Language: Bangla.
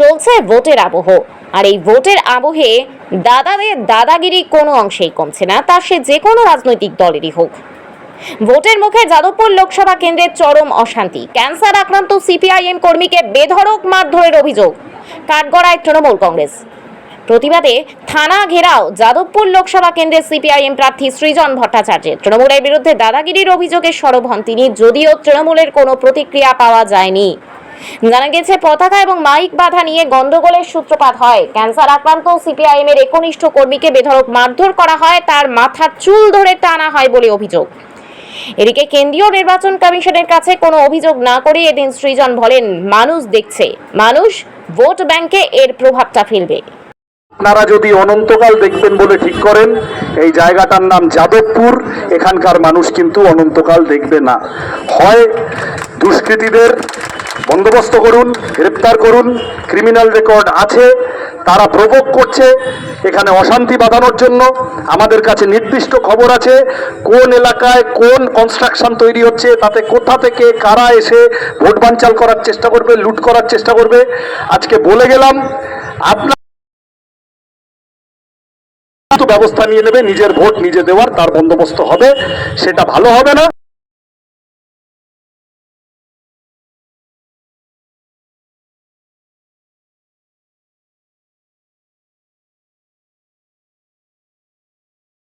চলছে ভোটের আবহ। আর এই ভোটের আবহে দাদাদের দাদাগিরি কোনো অংশেই কমছে না, তা সে যে কোনো রাজনৈতিক দলেরই হোক। ভোটের মুখে যাদবপুর লোকসভা কেন্দ্রের চরম অশান্তি, ক্যান্সার আক্রান্ত সিপিআইএম কর্মীকে বেধড়ক মারধরের অভিযোগ, কাঠগড়ায় তৃণমূল কংগ্রেস। প্রতিবাদে থানা ঘেরাও, যাদবপুর লোকসভা কেন্দ্রের সিপিআইএম প্রার্থী সৃজন ভট্টাচার্যের। তৃণমূলের বিরুদ্ধে দাদাগিরির অভিযোগে সরব হন তিনি, যদিও তৃণমূলের কোনো প্রতিক্রিয়া পাওয়া যায়নি। জানা গেছে, পতাকা এবং মাইক বাধা নিয়ে গন্ডগোলের সূত্রপাত হয়। ক্যান্সার আক্রান্ত সিপিআইএম এর একনিষ্ঠ কর্মীকে বেধড়ক মারধর করা হয়, তার মাথার চুল ধরে টানা হয় বলে অভিযোগ। এদিকে কেন্দ্রীয় নির্বাচন কমিশনের কাছে কোনো অভিযোগ না করে এদিন সৃজন বলেন, মানুষ দেখছে, মানুষ ভোট ব্যাংকে এর প্রভাবটা ফেলবে। আপনারা যদি অনন্তকাল দেখবেন বলে ঠিক করেন, এই জায়গাটার নাম যাদবপুর, এখানকার মানুষ কিন্তু অনন্তকাল দেখবে না। হয় দুষ্কৃতীদের বন্দোবস্ত করুন, গ্রেপ্তার করুন ক্রিমিনাল রেকর্ড আছে, তারা প্রভোগ করছে, এখানে অশান্তি বাঁধানোর জন্য। আমাদের কাছে নির্দিষ্ট খবর আছে, কোন এলাকায় কোন কনস্ট্রাকশন তৈরি হচ্ছে, তাতে কোথা থেকে কারা এসে ভোট বানচাল করার চেষ্টা করবে, লুট করার চেষ্টা করবে। আজকে বলে গেলাম, আপনার ব্যবস্থা নিয়ে নেবে, নিজের ভোট নিজে দেওয়ার, তার বন্দোবস্ত হবে, সেটা ভালো হবে না।